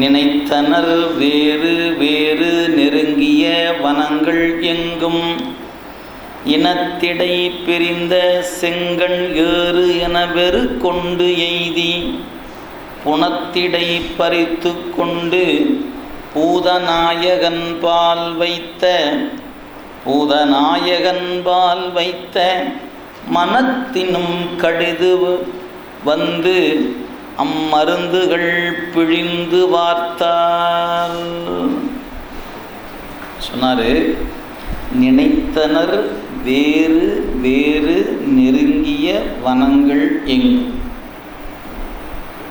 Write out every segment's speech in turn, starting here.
நினைத்தனர் வேறு வேறு நெருங்கிய வனங்கள் எங்கும். இனத்திடை பிரிந்த செங்கண் ஏறு என வெறு கொண்டு எய்தி புனத்திடை பறித்து கொண்டு பூதநாயகன் பால் வைத்த பூதநாயகன் பால் வைத்த மனத்தினும் கடிது வந்து அம்மருந்துகள் பிழிந்து பார்த்தால் சொன்னார் நினைத்தனர் வேறு வேறு நெருங்கிய வனங்கள் எங்கு?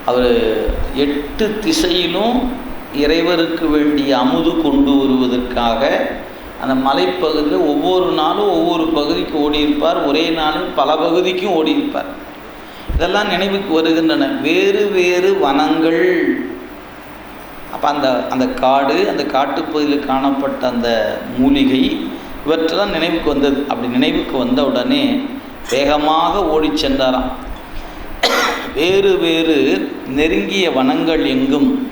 அவர் எட்டு திசையிலும் இறைவருக்கு வேண்டிய அமுது கொண்டு வருவதற்காக அந்த மலைப்பகுதியில் ஒவ்வொரு நாளும் ஒவ்வொரு பகுதிக்கு ஓடியிருப்பார். ஒரே நாளில் பல பகுதிக்கும் ஓடியிருப்பார். இதெல்லாம் நினைவுக்கு வருகின்றன. வேறு வேறு வனங்கள். அப்போ அந்த அந்த காடு அந்த காட்டுப்பகுதியில் காணப்பட்ட அந்த மூலிகை இவற்றெல்லாம் நினைவுக்கு வந்தது. அப்படி நினைவுக்கு வந்த உடனே வேகமாக ஓடிச் சென்றாராம். வேறு வேறு நெருங்கிய வனங்கள் எங்கும்.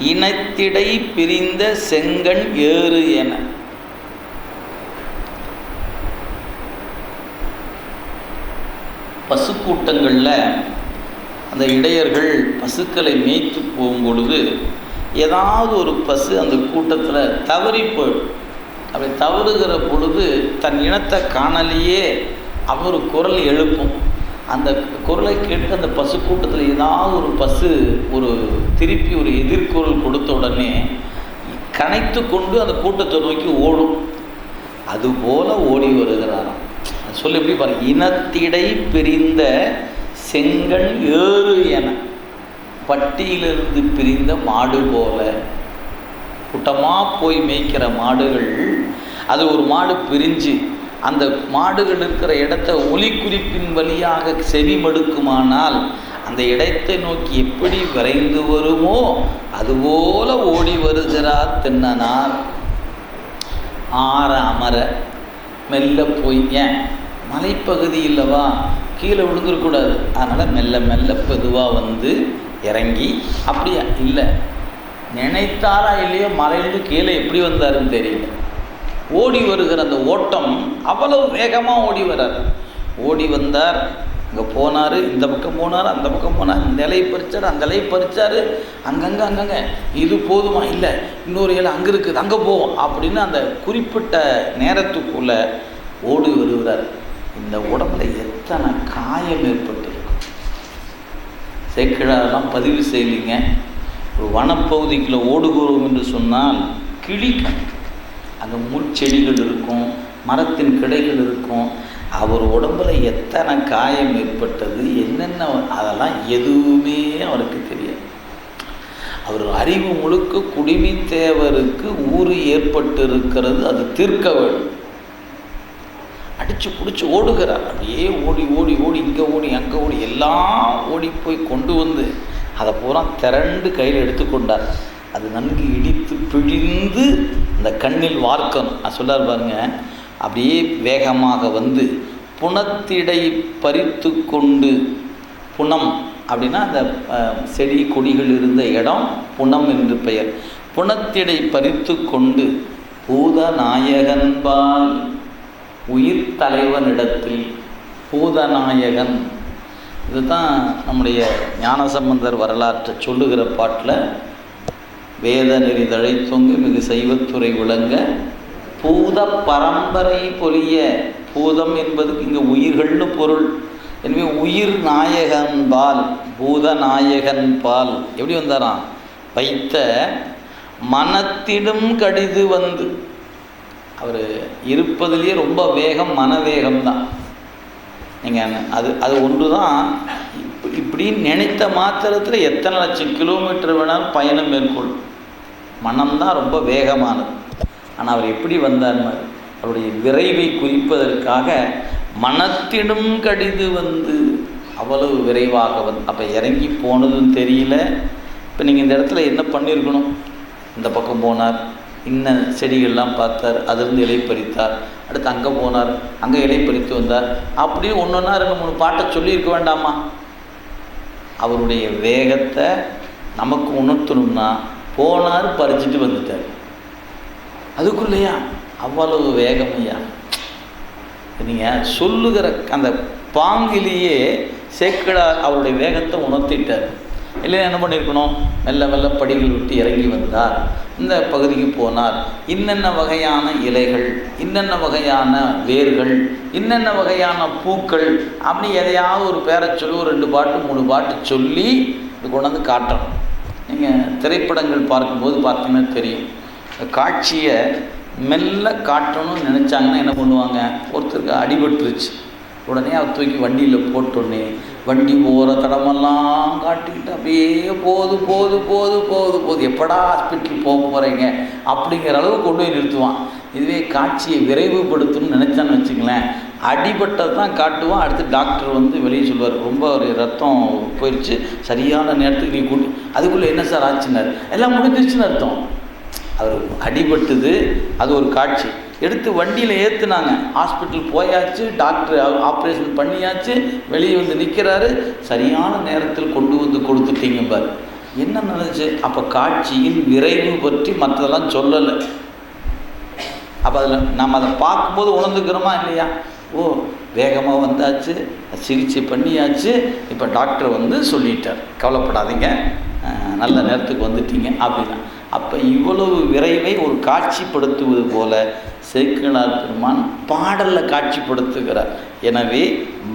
இனத்திடை பிரிந்த செங்கண் ஏறு என. பசுக்கூட்டங்களில் அந்த இடையர்கள் பசுக்களை மேய்த்து போகும் பொழுது ஏதாவது ஒரு பசு அந்த கூட்டத்தில் தவறி போயிடும். அப்படி தவறுகிற பொழுது தன் இனத்தை காணலையே அவர் குரல் எழுப்பும். அந்த குரலை கேட்டு அந்த பசு கூட்டத்தில் ஏதாவது ஒரு பசு ஒரு திருப்பி ஒரு எதிர்குரல் கொடுத்த உடனே கனைத்து கொண்டு அந்த கூட்டத்தை நோக்கி ஓடும். அதுபோல ஓடி வருகிறாராம். சொல்லி எப்படி பாரு. இனத்திடை பிரிந்த செங்கண் ஏறு என பட்டியிலிருந்து பிரிந்த மாடு போல. கூட்டமாக போய் மேய்க்கிற மாடுகள் அது ஒரு மாடு பிரிஞ்சு அந்த மாடுகள் இருக்கிற இடத்த ஒலி குறிப்பின் வழியாக செவிமடுக்குமானால் அந்த இடத்தை நோக்கி எப்படி விரைந்து வருமோ அதுபோல ஓடி வருகிறார் தின்னனார். ஆற அமர மெல்ல போய் ஏன்? மலைப்பகுதி இல்லவா? கீழே விழுந்துடக்கூடாது அதனால் மெல்ல மெல்ல பெதுவாக வந்து இறங்கி அப்படியா? இல்லை. நினைத்தாரா இல்லையோ? மலையிலிருந்து கீழே எப்படி வந்தாருன்னு தெரியல. ஓடி வருகிற அந்த ஓட்டம் அவ்வளவு வேகமாக ஓடி வர்றார் ஓடி வந்தார். அங்கே போனார். இந்த பக்கம் போனார்? அந்த பக்கம் போனார்? இந்த இலையை பறித்தார் அந்த இலையை பறிச்சார். அங்கங்கே அங்கங்கே. இது போதுமா? இல்லை. இன்னொரு இலை அங்கே இருக்குது. அங்கே போவோம் அப்படின்னு அந்த குறிப்பிட்ட நேரத்துக்குள்ளே ஓடி வருகிறார். இந்த உடம்புல எத்தனை காயம் ஏற்பட்டிருக்கும்? சேக்கிழாரெல்லாம் பதிவு செய்யலிங்க ஒரு வனப்பகுதிக்குள்ளே ஓடுகிறோம் என்று சொன்னால் கிளிக்கும் அங்கே முட்செடிகள் இருக்கும் மரத்தின் கிடைகள் இருக்கும். அவர் உடம்புல எத்தனை காயம் ஏற்பட்டது என்னென்ன அதெல்லாம் எதுவுமே அவருக்கு தெரியாது. அவர் அறிவு முழுக்க குடிமித்தேவருக்கு ஊறு ஏற்பட்டு இருக்கிறது அது தீர்க்க வேண்டும். அடித்து பிடிச்சி ஓடுகிறார். அப்படியே ஓடி ஓடி ஓடி இங்கே ஓடி அங்கே ஓடி எல்லாம் ஓடி போய் கொண்டு வந்து அதை பூரா திரண்டு கையில் எடுத்துக்கொண்டார் அது நன்கு இடித்து பிழிந்து அந்த கண்ணில் வார்க்கணும். நான் சொல்லார் பாருங்க அப்படியே வேகமாக வந்து புணத்திடை பறித்து கொண்டு புனம் அப்படின்னா அந்த செடி கொடிகள் இருந்த இடம் புனம் என்று பெயர். புனத்திடை பறித்து கொண்டு பூதநாயகன்பால் உயிர் தலைவனிடத்தில் பூதநாயகன். இதுதான் நம்முடைய ஞானசம்பந்தர் வரலாற்றை சொல்லுகிற பாட்டில் வேத நெறி தழைத்தொங்கு மிகு சைவத்துறை விளங்க பூத பரம்பரை பொலிய பூதம் என்பதுக்கு இங்கே உயிர்கள்னு பொருள். எனவே உயிர் நாயகன் பால் பூத நாயகன் பால். எப்படி வந்தாராம்? வைத்த மனத்திடும் கடிது வந்து அவர் இருப்பதிலேயே ரொம்ப வேகம் மனவேகம் தான் நீங்கள் அது அது ஒன்று தான் இப்ப- இப்படின்னு நினைத்த மாத்திரத்தில் எத்தனை லட்சம் கிலோமீட்டர் வேணாலும் பயணம் மேற்கொள்ளும் மனம்தான் ரொம்ப வேகமானது. ஆனால் அவர் எப்படி வந்தார் அவருடைய விரைவை குறிப்பதற்காக மனத்திடும் கடிது வந்து அவ்வளவு விரைவாக வந்து அப்போ இறங்கி போனதும் தெரியல. இப்போ நீங்கள் இந்த இடத்துல என்ன பண்ணியிருக்கணும் இந்த பக்கம் போனார். இன்ன செடிகள்லாம் பார்த்தார் அதிலிருந்து இலை பறித்தார். அடுத்து அங்கே போனார் அங்கே இலை பறித்து வந்தார். அப்படியே ஒன்று ஒன்றா ரெண்டு மூணு பாட்டை சொல்லியிருக்க வேண்டாமா? அவருடைய வேகத்தை நமக்கு உணர்த்தணும்னா போனார் பறிச்சுட்டு வந்துட்டார். அதுக்குள்ளையா? அவ்வளவு வேகம் ஐயா. நீங்கள் சொல்லுகிற அந்த பாங்கிலேயே சேக்கடா அவருடைய வேகத்தை உணர்த்திட்டார். இல்லைன்னா என்ன பண்ணியிருக்கணும்? மெல்ல மெல்ல படிகள் விட்டு இறங்கி வந்தார். இந்த பகுதிக்கு போனார் இன்னென்ன வகையான இலைகள் இன்னென்ன வகையான வேர்கள் இன்னென்ன வகையான பூக்கள் அப்படி எதையாவது ஒரு பேரை சொல்லி ஒரு ரெண்டு பாட்டு மூணு பாட்டு சொல்லி இது கொண்டாந்து காட்டணும். நீங்கள் திரைப்படங்கள் பார்க்கும்போது பார்த்தீங்கன்னா தெரியும். காட்சியை மெல்ல காட்டணும்னு நினச்சாங்கன்னா என்ன பண்ணுவாங்க? ஒருத்தருக்கு அடிபட்டுருச்சு. உடனே அவர் தூக்கி வண்டியில் போட்டோன்னே வண்டி போகிற தடமெல்லாம் காட்டிக்கிட்டு அப்படியே போது போது போது போது போது. எப்படா ஹாஸ்பிட்டல் போக போகிறீங்க அப்படிங்கிற அளவு கொண்டு போய் நிறுத்துவான். இதுவே காட்சியை விரைவுபடுத்தணும்னு நினச்சான்னு வச்சுங்களேன் அடிபட்டது தான் காட்டுவான். அடுத்து டாக்டர் வந்து வெளியே சொல்லுவார். ரொம்ப ஒரு ரத்தம் போயிடுச்சு சரியான நேரத்துக்கு நீ கூட்டு அதுக்குள்ளே என்ன சார் ஆச்சுன்னார்? எல்லாம் முடிஞ்சிருச்சுன்னு அர்த்தம். அவர் அடிபட்டது அது ஒரு காட்சி. எடுத்து வண்டியில் ஏற்றுனாங்க ஹாஸ்பிட்டல் போயாச்சு டாக்டர் ஆப்ரேஷன் பண்ணியாச்சு வெளியே வந்து நிற்கிறாரு சரியான நேரத்தில் கொண்டு வந்து கொடுத்துட்டீங்க பாரு. என்ன நடந்துச்சு? அப்போ காட்சியின் விரைவு பற்றி மற்றதெல்லாம் சொல்லலை. அப்போ அதில் நம்ம அதை பார்க்கும்போது உணர்ந்துக்கிறோமா இல்லையா? ஓ வேகமாக வந்தாச்சு சிகிச்சை பண்ணியாச்சு. இப்போ டாக்டர் வந்து சொல்லிட்டார். கவலைப்படாதீங்க. நல்ல நேரத்துக்கு வந்துட்டீங்க அப்படின்னா. அப்போ இவ்வளவு விரைவை ஒரு காட்சிப்படுத்துவது போல சேக்கிழார் பெருமான் பாடலில் காட்சிப்படுத்துகிறார். எனவே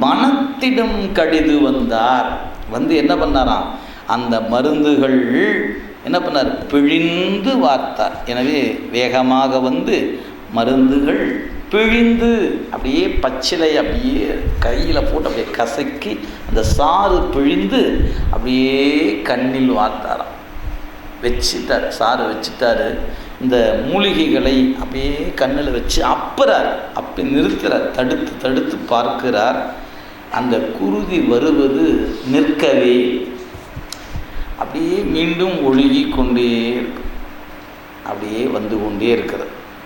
மனத்திடம் கடிது வந்தார். வந்து என்ன பண்ணாராம்? அந்த மருந்துகள் என்ன பண்ணார்? பிழிந்து வார்த்தார். எனவே வேகமாக வந்து மருந்துகள் பிழிந்து அப்படியே பச்சிலை அப்படியே கையில் போட்டு அப்படியே கசக்கி அந்த சாறு பிழிந்து அப்படியே கண்ணில் வார்த்தாராம். வச்சுட்டார் சாறு வச்சுட்டார். இந்த மூலிகைகளை அப்படியே கண்ணில் வச்சு அப்புறார். அப்படி நிறுத்துறார் தடுத்து தடுத்து பார்க்கிறார். அந்த குருதி வருவது நிற்கவே அப்படியே மீண்டும் ஒழுகி கொண்டே இருக்கும் அப்படியே வந்து கொண்டே இருக்கிறது.